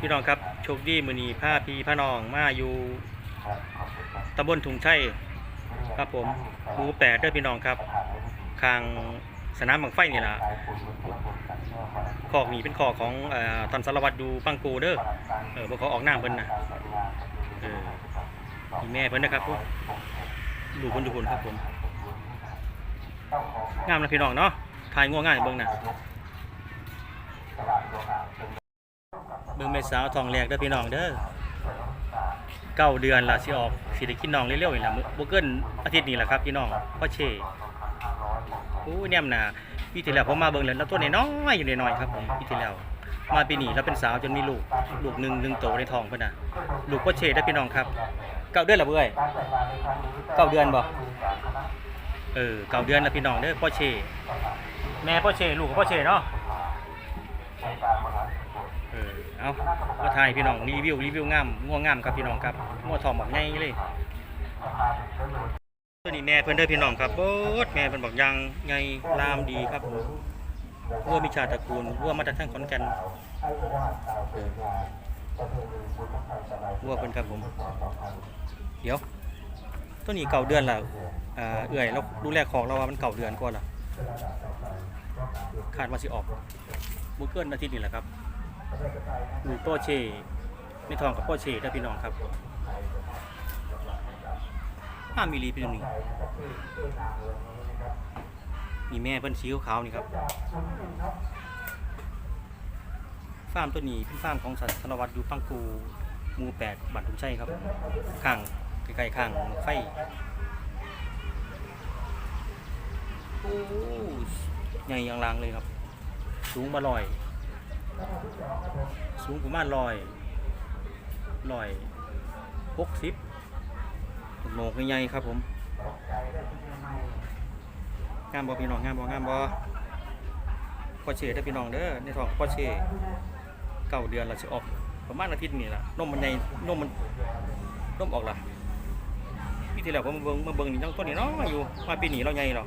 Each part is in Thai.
พี่น้องครับโชคดีมือนีผ้าพีผ้านองมาอยู่ตำบลถุงชัยครับผมหมู่แปดเด้อพี่น้องครับคางสนามบังไฟนี่ล่ะคอกนี่เป็นคอกของอ่อตอนสารวัตรดูปังกูเด้อเออบ่เขาออกหน้าเพิ่นนะเออมีแม่เพิ่นนะครับผมดูคนดูคนครับผมงามนะพี่น้องเนาะทายง่วงง่ายเบิ่งน่ะ เบิ่งแม่สาวทองแรกเด้อพี่น้องเด้อเก้าเดือนละสิออกสิได้กินน้องเร็วๆนี่ล่ะมื้อบ่เกินอาทิตย์นี้แหละครับพี่น้องพ่อเชโอ้ยแนมนาปีที่แล้วผมมาเบิ่งแล้วแล้วตัวน้อยอยู่น้อยครับผมปีที่แล้วมาปีนี้เราเป็นสาวจนมีลูกลูกหนึ่งหนึ่งโตในท้องเพิ่นนะลูกพ่อเชเด้อพี่น้องครับเก้าเดือนละเบ้ยเก้าเดือนบ่เออเก้าเดือนละพี่น้องเด้อพ่อเชแม่พ่อเชลูกพ่อเชเนาะ เอาก็ถ่ายพี่น้องรีวิวรีวิวงามง่วงงามครับพี่น้องครับง่วงทองแบบใหญ่เลยตัวนี้แม่เพิ่อนเด้อพี่น้องครับโบดแม่เพิ่อนบอกยังใหญ่ลามดีครับผมวัวมีชาติตระกูลวัวมาจากทางขอนแก่นวัวเพิ่อนครับผม เดี๋ยว ตัวนี้เก่าเดือนละเอื่อยแล้วดูแลของเราว่ามันเก่าเดือนกว่าล่ะคาดว่าสิออกบุกเกิลอาทิตย์นี้แหละครับ มีโปเช่ในทองกับโปเช่ได้อพี่น้องครับห้ามิลลิพี่น้องนี่มีแม่เพิ่นสีขาวๆนี่ครับฟาร์มตัวนี้เป็นฟาร์มของสัตว์สารวัตรอยู่ปังกูมูแปดบัตรทุงชัยครับข้างใกล้ๆข้างไฟโอ้ใหญ่ยังลางเลยครับ สูงมาลอย สูงประมาณร้อยร้อยหกสิบโหนกใหญ่ครับผมงามบอพี่น้องงามบองามบอพอเชได้อพี่น้องเด้อในท้องพอเชเก้าเดือนเราจะออกประมาณอาทิตย์นี่แหละนมมันใหญ่นมมันนมออกละพี่ที่แล้วผมมาเบิ่งมาเบิ่งนี่ต้องต้นนี่เนาะอยู่มาปีนี้เราใหญ่หรอ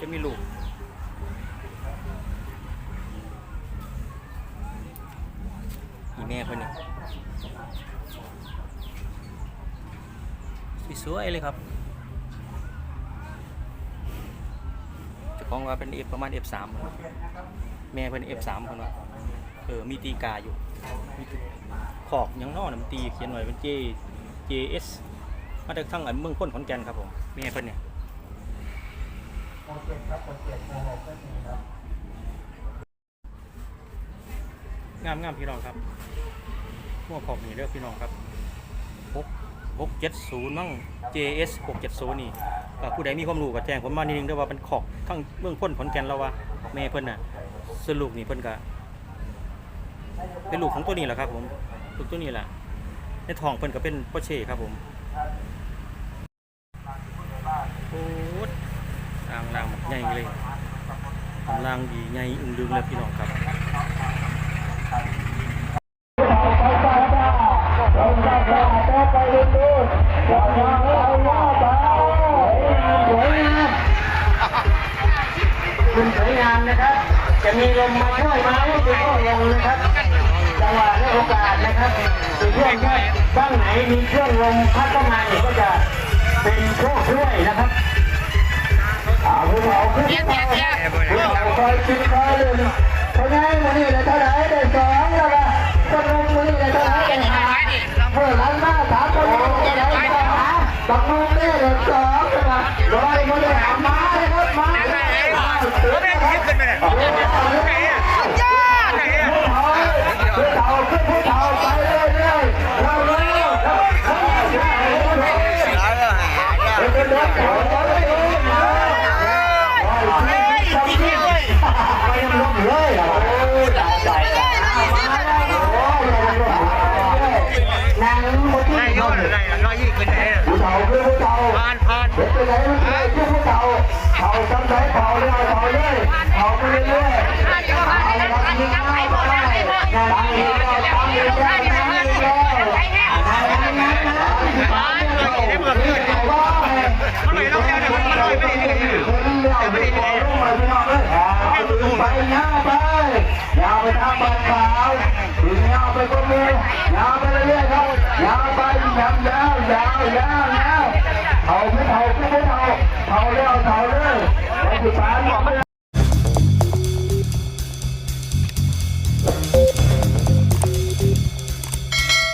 จะมีลูก แม่เพิ่นนี่สวยๆเลยครับจะของว่าเป็น F ประมาณ F3 แม่เพิ่น F3 เพิ่นว่าเออมีตีกาอยู่ขอกยังนอนะมันตีเขียนไว้เป็น J JS มาจากทางอันเมืองพ้นขอนแก่นครับผมแม่เพิ่นเนี่ย งามงามพี่น้องครับหัวขอบนี่เด้อพี่น้องครับ6 670มั่ง JS 670นี่ก็ผู้ใดมีความรู้ก็แจ้งผมมานิดนึงด้อว่าเป็นขอบทั้งเมืองพ้นขอนแก่นแล้วว่าแม่เพิ่นน่ะสรุปนี่เพิ่นก็เป็นลูกของตัวนี้แหละครับ ผมลูกตัวนี้แหละในทองเพิ่นก็เป็นพ่อเช่ครับผมโอ้ดอ่างลางใหญ่เลยอ่างลางดีใหญ่อึ้งลึงเลยพี่น้องครับ คุณสวยงามนะครับ จะมีลมมาช่วยมาให้คุณก็ลงนะครับจังหวะและโอกาสนะครับในช่วงที่บ้างไหนมีเครื่องลมพัดเข้ามาเนี่ยก็จะเป็นโชคช่วยนะครับเอาคุณเอาขึ้นไปคุณเอาคอยกินคอยลืมเพร ตักมุงได้เลยสองใช่ไหมร้อยมันได้หามาเลยครับมาเลยน เอาไปยาไปยาวไปทางบ้านขาวถึงยาวไปก็มียยาวไปเรื่อยๆครับยาวไปยาวยาวยาวยาวยาวเอาไม่เอาไม่เอา